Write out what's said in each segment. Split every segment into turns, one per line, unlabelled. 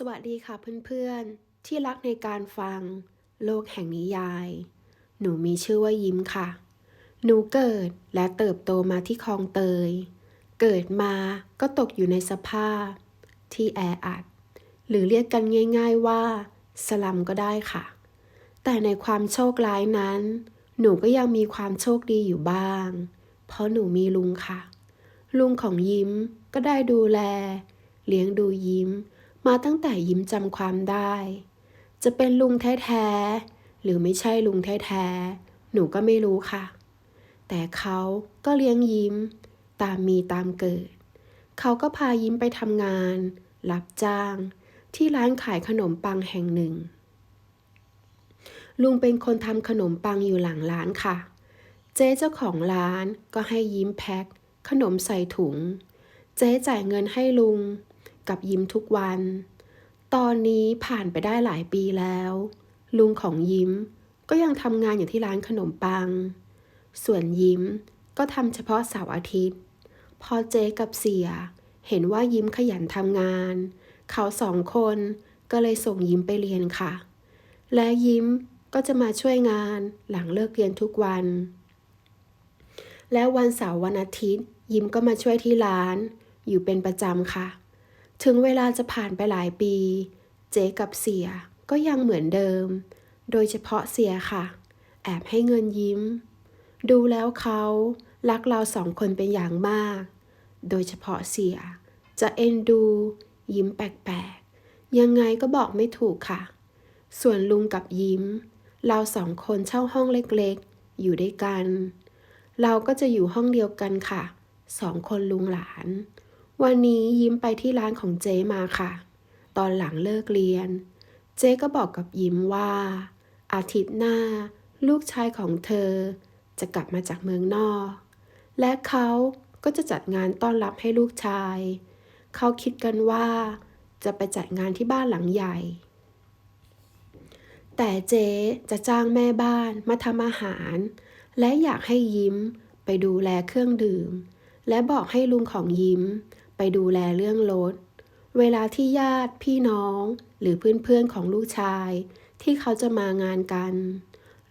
สวัสดีค่ะเพื่อนๆ ที่รักในการฟัง โลกแห่งนิยาย หนูมีชื่อว่ายิ้มค่ะ หนูเกิดและเติบโตมาที่คลองเตย เกิดมาก็ตกอยู่ในสภาพ ที่แออัด หรือเรียกกันง่าย ๆว่า สลัมก็ได้ค่ะ แต่ในความโชคร้ายนั้น หนูก็ยังมีความโชคดีอยู่บ้าง เพราะหนูมีลุงค่ะ ลุงของยิ้มก็ได้ดูแล เลี้ยงดูยิ้ม มาตั้งแต่ยิ้มจำความได้ จะเป็นลุงแท้ๆ หรือไม่ใช่ลุงแท้ๆ หนูก็ไม่รู้ค่ะ แต่เขาก็เลี้ยงยิ้ม ตามมีตามเกิด เขาก็พายิ้มไปทำงาน รับจ้าง ที่ร้านขายขนมปังแห่งหนึ่ง ลุงเป็นคนทำขนมปังอยู่หลังร้านค่ะ เจ๊เจ้าของร้านก็ให้ยิ้มแพ็คขนมใส่ถุง เจ๊จ่ายเงินให้ลุง กับยิ้มทุกวัน ตอนนี้ผ่านไปได้หลายปีแล้ว ลุงของยิ้มก็ยังทำงานอยู่ที่ร้านขนมปัง ส่วนยิ้มก็ทำเฉพาะเสาร์อาทิตย์ พอเจกับเสีย เห็นว่ายิ้มขยันทำงาน เขาสองคนก็เลยส่งยิ้มไปเรียนค่ะ และยิ้มก็จะมาช่วยงานหลังเลิกเรียนทุกวัน และวันเสาร์วันอาทิตย์ ยิ้มก็มาช่วยที่ร้าน อยู่เป็นประจำค่ะ ถึงเวลาจะผ่านไปหลายปี เจ๊กับเสียก็ยังเหมือนเดิม โดยเฉพาะเสียค่ะ แอบให้เงินยิ้ม ดูแล้วเขารักเราสองคนเป็นอย่างมาก โดยเฉพาะเสีย จะเอ็นดู ยิ้มแปลกๆ ยังไงก็บอกไม่ถูกค่ะ ส่วนลุงกับยิ้ม เราสองคนเช่าห้องเล็กๆ อยู่ด้วยกัน เราก็จะอยู่ห้องเดียวกันค่ะ สองคนลุงหลาน วันนี้ยิ้มไปที่ร้านของเจ๊มาค่ะ ตอนหลังเลิกเรียน เจ๊ก็บอกกับยิ้มว่า อาทิตย์หน้า ลูกชายของเธอ จะกลับมาจากเมืองนอก และเขาก็จะจัดงานต้อนรับให้ลูกชาย เขาคิดกันว่า จะไปจัดงานที่บ้านหลังใหญ่ แต่เจ๊จะจ้างแม่บ้านมาทำอาหาร และอยากให้ยิ้มไปดูแลเครื่องดื่ม และบอกให้ลุงของยิ้ม ไปดูแลเรื่องรถ เวลาที่ญาติพี่น้อง หรือเพื่อนๆของลูกชาย ที่เขาจะมางานกัน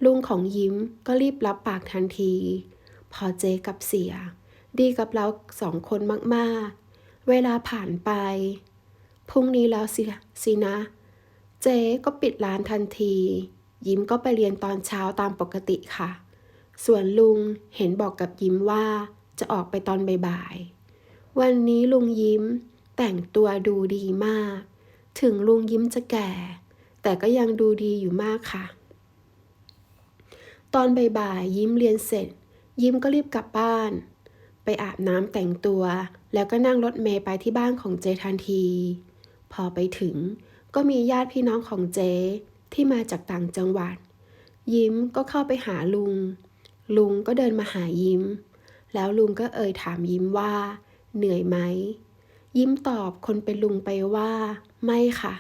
ลุงของยิ้มก็รีบรับปากทันที พอเจกับเสีย ดีกับเราสองคนมากๆ เวลาผ่านไป พรุ่งนี้แล้วสิสินะ เจก็ปิดร้านทันที ยิ้มก็ไปเรียนตอนเช้าตามปกติค่ะ ส่วนลุงเห็นบอกกับยิ้มว่าจะออกไปตอนบ่ายๆ วันนี้ลุงยิ้มแต่งตัวดูดีมาก ถึงลุงยิ้มจะแก่ แต่ก็ยังดูดีอยู่มากค่ะ ตอนบ่ายๆยิ้มเรียนเสร็จ ยิ้มก็รีบกลับบ้าน ไปอาบน้ำแต่งตัว แล้วก็นั่งรถเมย์ไปที่บ้านของเจทันที พอไปถึงก็มีญาติพี่น้องของเจที่มาจากต่างจังหวัด ยิ้มก็เข้าไปหาลุง ลุงก็เดินมาหายิ้ม แล้วลุงก็เอ่ยถามยิ้มว่า เหนื่อยไหม ยิ้มตอบคนเป็นลุงไปว่า ไม่ค่ะ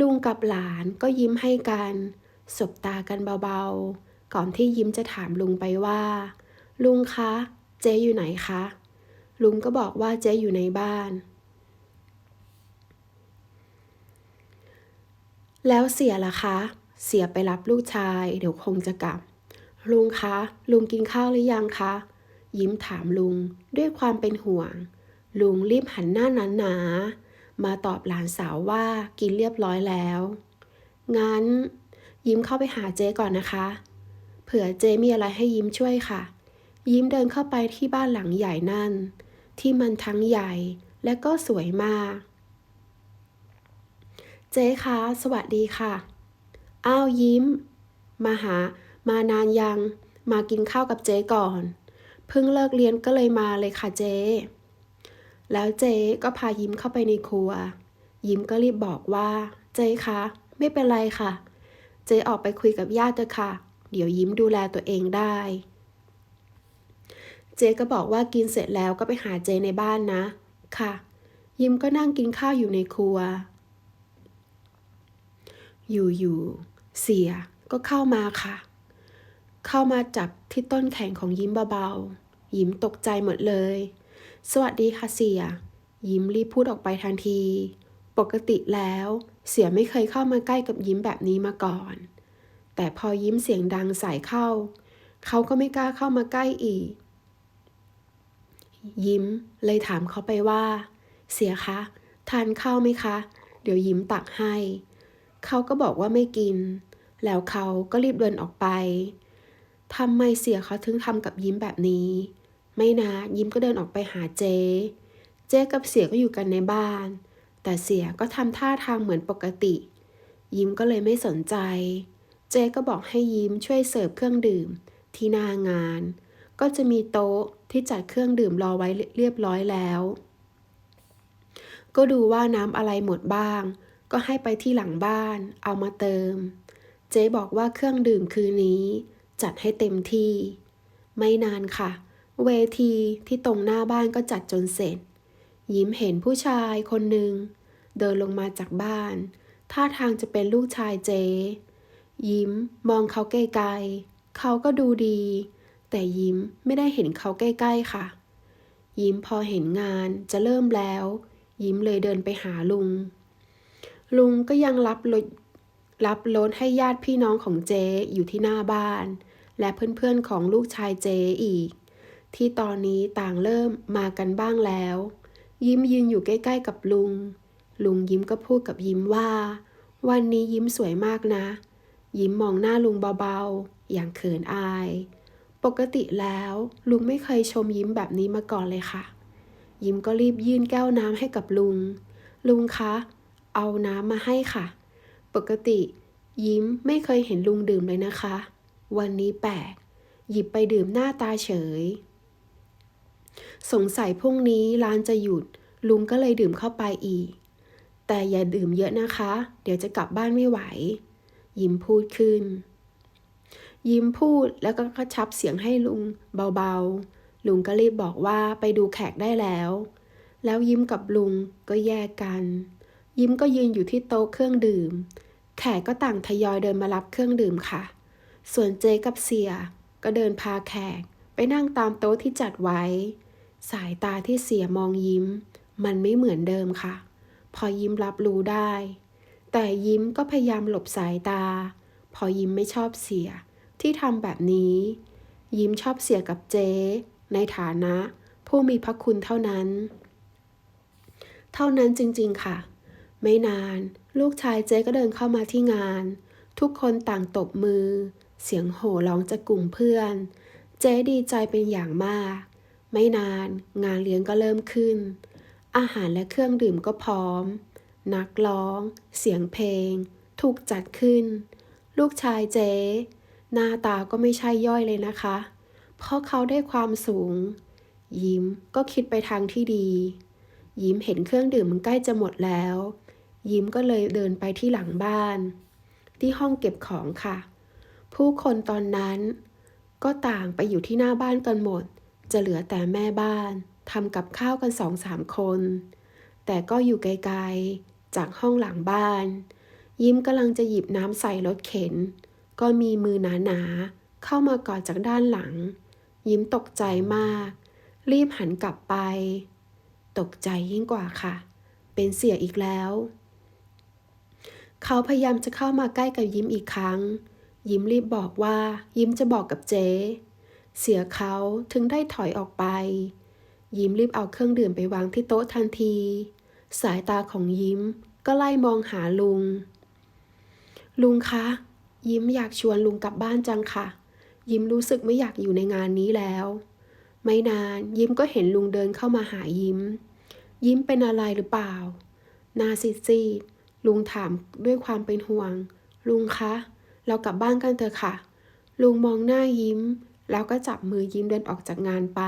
ลุงกับหลานก็ยิ้มให้กัน สบตากันเบาๆ ก่อนที่ยิ้มจะถามลุงไปว่า ลุงคะ เจ๊อยู่ไหนคะ ลุงก็บอกว่าเจ๊อยู่ในบ้าน แล้วเสียล่ะคะ เสียไปรับลูกชาย เดี๋ยวคงจะกลับ ลุงคะ ลุงกินข้าวหรือยังคะ ยิ้มถามลุงด้วยความเป็นห่วง ลุงรีบหันหน้าหนาหนามาตอบหลานสาวว่ากินเรียบร้อยแล้ว งั้น ยิ้มเข้าไปหาเจ๊ก่อนนะคะ เผื่อเจ๊มีอะไรให้ยิ้มช่วยค่ะ ยิ้มเดินเข้าไปที่บ้านหลังใหญ่นั่น ที่มันทั้งใหญ่และก็สวยมาก เจ๊คะ สวัสดีค่ะ อ้าวยิ้ม มาหา มานานยัง มากินข้าวกับเจ๊ก่อน เพิ่งเลิกเรียนก็เลยมาเลยค่ะเจ๊แล้วเจ๊ก็พายิ้มเข้าไปในครัว ยิ้มก็รีบบอกว่า เจ๊คะ ไม่เป็นไรค่ะ เจ๊ออกไปคุยกับญาติเถอะค่ะ เดี๋ยวยิ้มดูแลตัวเองได้ เจ๊ก็บอกว่ากินเสร็จแล้วก็ไปหาเจ๊ในบ้านนะ ค่ะ ยิ้มก็นั่งกินข้าวอยู่ในครัว อยู่ๆเสียก็เข้ามาค่ะ เข้ามาจับที่ต้นแขนของยิ้มเบาๆ ยิ้มตกใจหมดเลย สวัสดีค่ะเสีย ยิ้มรีบพูดออกไปทันที ปกติแล้ว เสียไม่เคยเข้ามาใกล้กับยิ้มแบบนี้มาก่อน แต่พอยิ้มเสียงดังใส่เข้า เขาก็ไม่กล้าเข้ามาใกล้อีก ยิ้มเลยถามเขาไปว่า เสียคะ ทานข้าวไหมคะ เดี๋ยวยิ้มตักให้ เขาก็บอกว่าไม่กิน แล้วเขาก็รีบเดินออกไป ทำไมเสียเขาถึงทำกับยิ้มแบบนี้ ไม่นะยิ้มก็เดินออกไปหาเจ๊เจ๊กับเสียก็อยู่กันในบ้าน แต่เสียก็ทำท่าทางเหมือนปกติ ยิ้มก็เลยไม่สนใจ เจ๊ก็บอกให้ยิ้มช่วยเสิร์ฟเครื่องดื่ม ที่หน้างาน ก็จะมีโต๊ะที่จัดเครื่องดื่มรอไว้เรียบร้อยแล้ว ก็ดูว่าน้ำอะไรหมดบ้าง ก็ให้ไปที่หลังบ้าน เอามาเติม เจ๊บอกว่าเครื่องดื่มคืนนี้ จัดให้เต็มที่ ไม่นานค่ะ เวทีที่ตรงหน้าบ้านก็จัดจนเสร็จ ยิ้มเห็นผู้ชายคนหนึ่ง เดินลงมาจากบ้าน ท่าทางจะเป็นลูกชายเจ๊ยิ้มมองเขาไกลๆเขาก็ดูดี แต่ยิ้มไม่ได้เห็นเขาใกล้ ๆค่ะ ยิ้มพอเห็นงานจะเริ่มแล้ว ยิ้มเลยเดินไปหาลุง ลุงก็ยังรับ รับรถให้ญาติพี่น้องของเจ๊อยู่ที่หน้าบ้าน และเพื่อนๆของลูกชายเจ๊อีก ที่ตอนนี้ต่างเริ่มมากันบ้างแล้ว ยิ้มยืนอยู่ใกล้ๆกับลุง ลุงยิ้มก็พูดกับยิ้มว่า วันนี้ยิ้มสวยมากนะ ยิ้มมองหน้าลุงเบาๆ อย่างเขินอาย ปกติแล้วลุงไม่เคยชมยิ้มแบบนี้มาก่อนเลยค่ะ ยิ้มก็รีบยื่นแก้วน้ำให้กับลุง ลุงคะ เอาน้ำมาให้ค่ะ ปกติ ยิ้มไม่เคยเห็นลุงดื่มเลยนะคะ วันนี้แปลก หยิบไปดื่มหน้าตาเฉย สงสัยพรุ่งนี้ร้านจะหยุด ลุงก็เลยดื่มเข้าไปอีก แต่อย่าดื่มเยอะนะคะ เดี๋ยวจะกลับบ้านไม่ไหว ยิ้มพูดขึ้น ยิ้มพูดแล้วก็กระชับเสียงให้ลุงเบาๆ ลุงก็รีบบอกว่าไปดูแขกได้แล้ว แล้วยิ้มกับลุงก็แยกกัน ยิ้มก็ยืนอยู่ที่โต๊ะเครื่องดื่ม แขกก็ต่างทยอยเดินมารับเครื่องดื่มค่ะ ส่วนเจกับเสียก็เดินพาแขกไปนั่งตามโต๊ะที่จัดไว้ สายตาที่เสียมองยิ้ม มันไม่เหมือนเดิมค่ะ พอยิ้มรับรู้ได้ แต่ยิ้มก็พยายามหลบสายตา พอยิ้มไม่ชอบเสียที่ทำแบบนี้ ยิ้มชอบเสียกับเจ๊ในฐานะ ผู้มีพระคุณเท่านั้น เท่านั้นจริงๆค่ะ ไม่นาน ลูกชายเจ๊ก็เดินเข้ามาที่งาน ทุกคนต่างตบมือ เสียงโห่ร้องจากกลุ่มเพื่อน เจ๊ดีใจเป็นอย่างมาก ไม่นานงานเลี้ยงก็เริ่มขึ้น อาหารและเครื่องดื่มก็พร้อม นักร้อง เสียงเพลง ถูกจัดขึ้น ลูกชายเจ๊ หน้าตาก็ไม่ใช่ย่อยเลยนะคะ เพราะเขาได้ความสูง ยิ้มก็คิดไปทางที่ดียิ้มเห็นเครื่องดื่มมันใกล้จะหมดแล้ว ยิ้มก็เลยเดินไปที่หลังบ้าน ที่ห้องเก็บของค่ะ ผู้คนตอนนั้น ก็ต่างไปอยู่ที่หน้าบ้านกันหมด จะเหลือแต่แม่บ้านทำกับข้าวกันสองสามคน แต่ก็อยู่ไกลๆ จากห้องหลังบ้าน ยิ้มกำลังจะหยิบน้ำใส่รถเข็น ก็มีมือหนาๆ เข้ามากอดจากด้านหลัง ยิ้มตกใจมาก รีบหันกลับไป ตกใจยิ่งกว่าค่ะ เป็นเสียอีกแล้ว เขาพยายามจะเข้ามาใกล้กับยิ้มอีกครั้ง ยิ้มรีบบอกว่า ยิ้มจะบอกกับเจ๊ เสียเขาถึงได้ถอยออกไป ยิ้มรีบเอาเครื่องดื่มไปวางที่โต๊ะทันที สายตาของยิ้มก็ไล่มองหาลุง ลุงคะ ยิ้มอยากชวนลุงกลับบ้านจังค่ะ ยิ้มรู้สึกไม่อยากอยู่ในงานนี้แล้ว ไม่นานยิ้มก็เห็นลุงเดินเข้ามาหายิ้ม ยิ้มเป็นอะไรหรือเปล่าหนาซีดซีด ลุงถามด้วยความเป็นห่วง ลุงคะ เรากลับบ้านกันเถอะค่ะ ลุงมองหน้ายิ้ม แล้วก็จับมือยิ้มเดินออกจากงานไป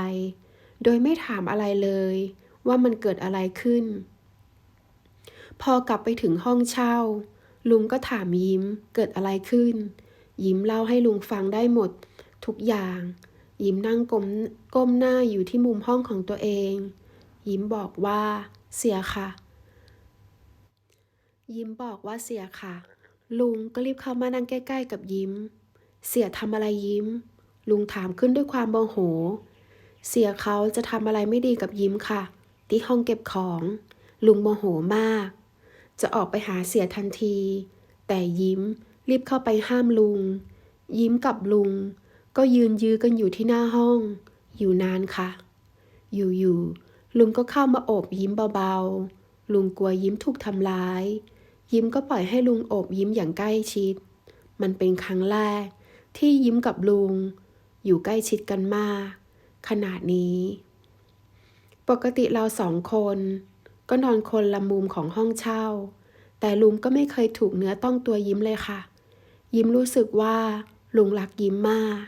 โดยไม่ถามอะไรเลย ว่ามันเกิดอะไรขึ้น พอกลับไปถึงห้องเช่า ลุงก็ถามยิ้มเกิดอะไรขึ้น ยิ้มเล่าให้ลุงฟังได้หมด ทุกอย่าง ยิ้มนั่งก้มก้มหน้าอยู่ที่มุมห้องของตัวเอง ยิ้มบอกว่า เสียค่ะ ยิ้มบอกว่าเสียค่ะ ลุงก็รีบเข้ามานั่งใกล้ ๆ กับยิ้ม เสียทำอะไรยิ้ม ลุงถามขึ้นด้วยความโมโห เสียเขาจะทำอะไรไม่ดีกับยิ้มค่ะ ที่ห้องเก็บของ ลุงโมโหมาก จะออกไปหาเสียทันที แต่ยิ้มรีบเข้าไปห้ามลุง ยิ้มกับลุง ก็ยืนยื้อกันอยู่ที่หน้าห้อง อยู่นานค่ะ อยู่ๆลุงก็เข้ามาโอบยิ้มเบาๆ ลุงกลัวยิ้มถูกทำร้าย ยิ้มก็ปล่อยให้ลุงโอบยิ้มอย่างใกล้ชิด มันเป็นครั้งแรก ที่ยิ้มกับลุง อยู่ใกล้ชิดกันมาก ขนาดนี้ ปกติเราสองคน ก็นอนคนละมุมของห้องเช่า แต่ลุงก็ไม่เคยถูกเนื้อต้องตัวยิ้มเลยค่ะ ยิ้มรู้สึกว่า ลุงรักยิ้มมาก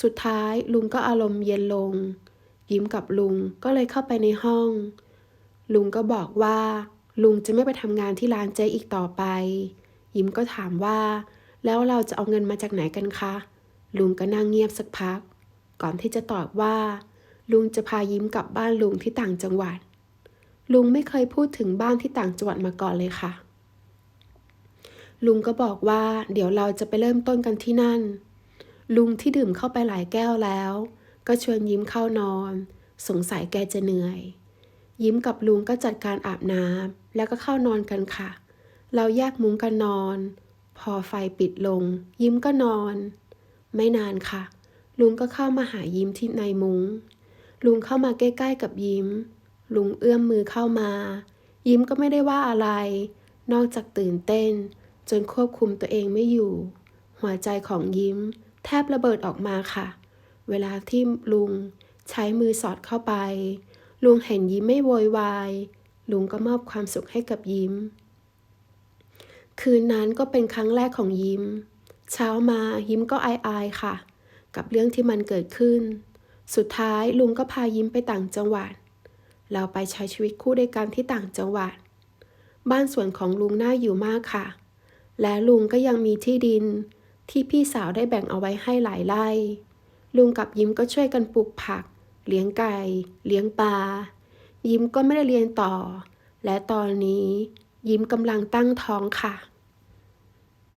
สุดท้ายลุงก็อารมณ์เย็นลง ยิ้มกับลุงก็เลยเข้าไปในห้อง ลุงก็บอกว่า ลุงจะไม่ไปทำงานที่ร้านเจ๊อีกต่อไป ยิ้มก็ถามว่า แล้วเราจะเอาเงินมาจากไหนกันคะ ลุงก็นั่งเงียบสักพัก ก่อนที่จะตอบว่า ลุงจะพายิ้มกลับบ้านลุงที่ต่างจังหวัด ลุงไม่เคยพูดถึงบ้านที่ต่างจังหวัดมาก่อนเลยค่ะ ลุงก็บอกว่า เดี๋ยวเราจะไปเริ่มต้นกันที่นั่น ลุงที่ดื่มเข้าไปหลายแก้วแล้ว ก็ชวนยิ้มเข้านอน สงสัยแกจะเหนื่อย ยิ้มกับลุงก็จัดการอาบน้ำแล้วก็เข้านอนกันค่ะ เราแยกมุ้งกันนอน พอไฟปิดลง ยิ้มก็นอน ไม่นานค่ะ ลุงก็เข้ามาหายิ้มที่ในมุง้ง ลุงเข้ามาใกล้ๆกับยิ้ม ลุงเอื้อมมือเข้ามา ยิ้มก็ไม่ได้ว่าอะไร นอกจากตื่นเต้น จนควบคุมตัวเองไม่อยู่ หัวใจของยิ้ม แทบระเบิดออกมาค่ะ เวลาที่ลุงใช้มือสอดเข้าไป ลุงเห็นยิ้มไม่โวยวาย ลุงก็มอบความสุขให้กับยิ้ม คืนนั้นก็เป็นครั้งแรกของยิ้ม เช้ามายิ้มก็อายๆค่ะ กับเรื่องที่มันเกิดขึ้น สุดท้ายลุงก็พายิ้มไปต่างจังหวัด เราไปใช้ชีวิตคู่ด้วยกันที่ต่างจังหวัด บ้านสวนของลุงน่าอยู่มากค่ะ และลุงก็ยังมีที่ดินที่พี่สาวได้แบ่งเอาไว้ให้หลายไร่ ลุงกับยิ้มก็ช่วยกันปลูกผัก เลี้ยงไก่ เลี้ยงปลา ยิ้มก็ไม่ได้เรียนต่อ และตอนนี้ยิ้มกำลังตั้งท้องค่ะ